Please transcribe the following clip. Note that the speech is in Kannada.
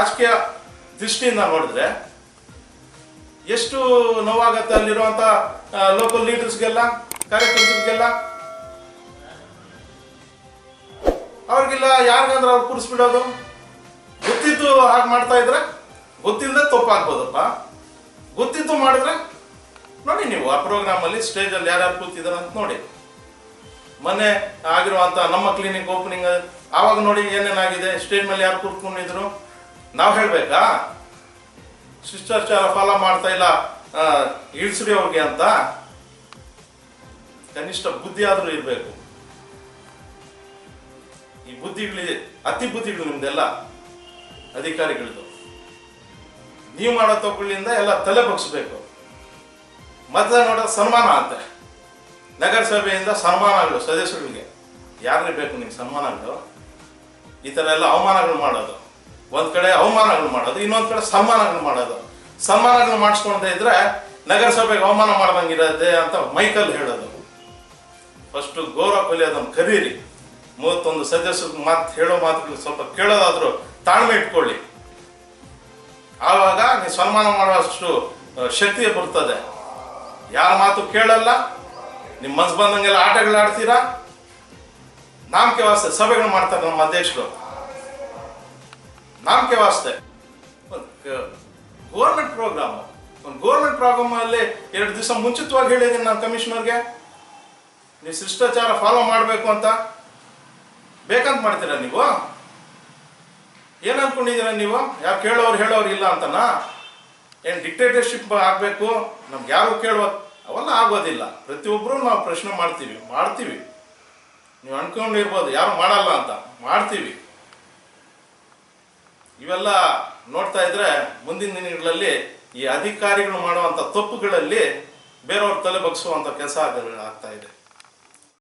ರಾಜಕೀಯ ದೃಷ್ಟಿಯಿಂದ ನೋಡಿದ್ರೆ ಎಷ್ಟು ನೋವಾಗತ್ತೆ ಅಲ್ಲಿರುವಂತ ಲೋಕಲ್ ಲೀಡರ್ಸ್ಗೆಲ್ಲ ಕಾರ್ಯಕರ್ತರಿಗೆಲ್ಲ? ಅವ್ರಿಗೆಲ್ಲ ಯಾರಿಗಂದ್ರೆ ಅವ್ರು ಕೂರಿಸ್ಬಿಡೋದು? ಗೊತ್ತಿದ್ದು ಹಾಗೆ ಮಾಡ್ತಾ ಇದ್ರೆ ಗೊತ್ತಿಲ್ಲದೆ ತಪ್ಪಾಗ್ಬೋದಪ್ಪ. ಗೊತ್ತಿದ್ದು ಮಾಡಿದ್ರೆ ನೋಡಿ ನೀವು ಆ ಪ್ರೋಗ್ರಾಮ್ ಅಲ್ಲಿ ಸ್ಟೇಜ್ ಅಲ್ಲಿ ಯಾರ್ಯಾರು ಕೂತಿದಾರೆ ಅಂತ ನೋಡಿ. ಮೊನ್ನೆ ಆಗಿರುವಂತ ನಮ್ಮ ಕ್ಲಿನಿಕ್ ಓಪನಿಂಗ್ ಆವಾಗ ನೋಡಿ ಏನೇನಾಗಿದೆ ಸ್ಟೇಜ್ ಮೇಲೆ ಯಾರು ಕೂತ್ಕೊಂಡಿದ್ರು? ನಾವು ಹೇಳ್ಬೇಕಾ? ಶಿಷ್ಟಾಚಾರ ಫಾಲೋ ಮಾಡ್ತಾ ಇಲ್ಲ ಇಳಿಸ್ರಿ ಅವ್ರಿಗೆ ಅಂತ. ಕನಿಷ್ಠ ಬುದ್ಧಿ ಆದರೂ ಇರಬೇಕು. ಈ ಬುದ್ಧಿಗಳು, ಅತಿ ಬುದ್ಧಿಗಳು ನಿಮ್ದೆಲ್ಲ, ಅಧಿಕಾರಿಗಳದು. ನೀವು ಮಾಡೋ ತಗೊಳ್ಳಿಂದ ಎಲ್ಲ ತಲೆ ಬಗ್ಸ್ಬೇಕು. ಮತ್ತೆ ನೋಡ ಸನ್ಮಾನ ಅಂತೆ. ನಗರಸಭೆಯಿಂದ ಸನ್ಮಾನಗಳು ಸದಸ್ಯರಿಗೆ ಯಾರಿಗೆ ಬೇಕು ನಿಮ್ಗೆ ಸನ್ಮಾನಗಳು? ಈ ಥರ ಎಲ್ಲ ಅವಮಾನಗಳು ಮಾಡೋದು. ಒಂದ್ ಕಡೆ ಅವಮಾನಗಳು ಮಾಡೋದು, ಇನ್ನೊಂದ್ ಕಡೆ ಸನ್ಮಾನಗಳು ಮಾಡೋದು. ಸನ್ಮಾನಗಳು ಮಾಡಿಸ್ಕೊಂಡೇ ಇದ್ರೆ ನಗರಸಭೆಗೆ ಅವಮಾನ ಮಾಡ್ದಂಗಿರತ್ತೆ ಅಂತ ಮೈಕಲ್ ಹೇಳೋದು. ಫಸ್ಟ್ ಗೌರವ ಕೊಲಿ ಅದನ್ನು ಕರೀರಿ. ಮೂವತ್ತೊಂದು ಸದಸ್ಯರು ಮಾತು ಹೇಳೋ ಮಾತುಗಳು ಸ್ವಲ್ಪ ಕೇಳೋದಾದ್ರೂ ತಾಳ್ಮೆ ಇಟ್ಕೊಳ್ಳಿ. ಆವಾಗ ನೀವು ಸನ್ಮಾನ ಮಾಡುವಷ್ಟು ಶಕ್ತಿ ಬರ್ತದೆ. ಯಾರ ಮಾತು ಕೇಳಲ್ಲ? ನಿಮ್ಮ ಮನ್ಸು ಬಂದಂಗೆಲ್ಲ ಆಟಗಳು ಆಡ್ತೀರಾ? ನಾಮಕೆ ವಾಸ ಸಭೆಗಳು ಮಾಡ್ತಾರೆ ನಮ್ಮ ಅಧ್ಯಕ್ಷರು. ನಾಮಕೆ ವಾಸ್ತೆ ಗೋರ್ಮೆಂಟ್ ಪ್ರೋಗ್ರಾಮ್ ಒಂದು ಗೋರ್ಮೆಂಟ್ ಪ್ರೋಗ್ರಾಮ್ ಅಲ್ಲಿ ಎರಡು ದಿವಸ ಮುಂಚಿತವಾಗಿ ಹೇಳಿದ್ದೀನಿ ನಾನು ಕಮಿಷನರ್ಗೆ. ನೀವು ಶಿಷ್ಟಾಚಾರ ಫಾಲೋ ಮಾಡಬೇಕು ಅಂತ. ಬೇಕಂತ ಮಾಡ್ತೀರಾ ನೀವು? ಏನು ಅನ್ಕೊಂಡಿದ್ದೀರಾ ನೀವು? ಯಾರು ಕೇಳೋರು, ಹೇಳೋರು ಇಲ್ಲ ಅಂತನಾ? ಏನು ಡಿಕ್ಟೇಟರ್ಶಿಪ್ ಆಗಬೇಕು? ನಮ್ಗೆ ಯಾರು ಕೇಳುವ ಅವೆಲ್ಲ ಆಗೋದಿಲ್ಲ. ಪ್ರತಿಯೊಬ್ಬರು ನಾವು ಪ್ರಶ್ನೆ ಮಾಡ್ತೀವಿ. ಮಾಡ್ತೀವಿ. ನೀವು ಅನ್ಕೊಂಡಿರ್ಬೋದು. ಯಾರು ಮಾಡಲ್ಲ ಅಂತ. ಮಾಡ್ತೀವಿ. ಇವೆಲ್ಲ ನೋಡ್ತಾ ಇದ್ರೆ ಮುಂದಿನ ದಿನಗಳಲ್ಲಿ ಈ ಅಧಿಕಾರಿಗಳು ಮಾಡುವಂತ ತಪ್ಪುಗಳಲ್ಲಿ ಬೇರೆಯವ್ರ ತಲೆ ಬಗ್ಸುವಂತ ಕೆಲಸ ಆಗ್ತಾ ಇದೆ.